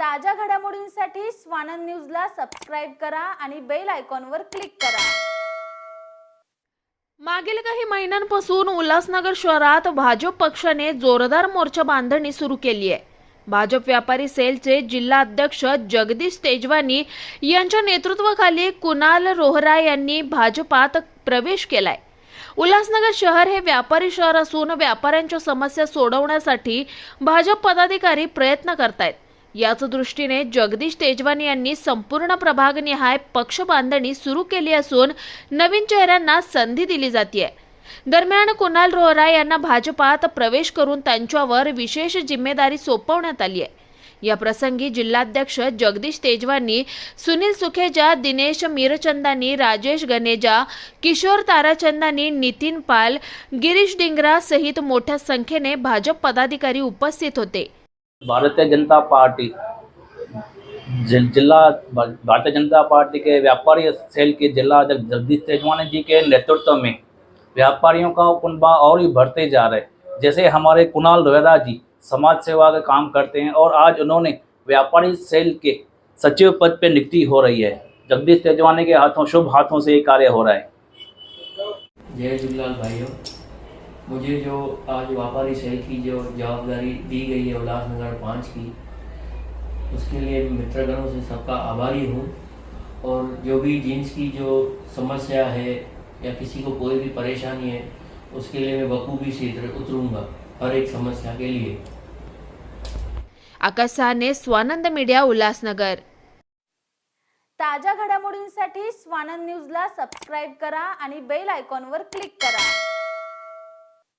ताज्या घडामोडींसाठी स्वानंद न्यूजला सबस्क्राईब करा आणि बेल आयकॉनवर क्लिक करा. मागील काही महिन्यांपासून उल्हासनगर शहरात भाजप पक्षाने जोरदार मोर्चा बांधणी सुरू केली आहे. भाजप व्यापारी सेलचे जिल्हा अध्यक्ष जगदीश तेजवानी यांच्या नेतृत्वाखाली कुणाल रोहरा यांनी भाजपात प्रवेश केलाय. उल्हासनगर शहर हे व्यापारी शहर असून व्यापाऱ्यांच्या समस्या सोडवण्यासाठी भाजप पदाधिकारी प्रयत्न करतायत. याच दृष्टीने जगदीश तेजवानी यांनी संपूर्ण प्रभागनिहाय पक्ष बांधणी सुरू केली असून नवीन चेहऱ्यांना संधी दिली जाते दरम्यान कुणाल रोहरा यांना भाजपात प्रवेश करून त्यांच्यावर विशेष जिम्मेदारी सोपवण्यात आली आहे. या प्रसंगी जिल्हाध्यक्ष जगदीश तेजवानी सुनील सुखेजा दिनेश मीरचंदानी राजेश गनेजा किशोर ताराचंदानी नितीन पाल गिरीश डिंगरा सहित मोठ्या संख्येने भाजप पदाधिकारी उपस्थित होते. भारतीय जनता पार्टी, जिला भारतीय जनता पार्टी के व्यापारी सेल के जिला अध्यक्ष जगदीश तेजवानी जी के नेतृत्व में व्यापारियों का कुनबा और भी बढ़ते जा रहे जैसे हमारे कुणाल रोहरा जी समाज सेवा का काम करते हैं और आज उन्होंने व्यापारी सेल के सचिव पद पर नियुक्ति हो रही है। जगदीश तेजवानी के हाथों, शुभ हाथों से ये कार्य हो रहा है। जय झूलेलाल भाइयों। मुझे जो आज व्यापारी सेल की जो जवाबदारी दी गई है उल्लासनगर पाँच की उसके लिए मित्रगणों से सबका आभारी हूँ। और जो भी जीन्स की जो समस्या है या किसी को कोई भी परेशानी है उसके लिए मैं बखूबी से उतर- उतरूंगा हर एक समस्या के लिए। आकाश सहाने स्वानंद मीडिया उल्हासनगर ताज्या घडामोडींसाठी स्वानंद न्यूजला सबस्क्राईब करा आणि बेल आयकॉनवर क्लिक करा.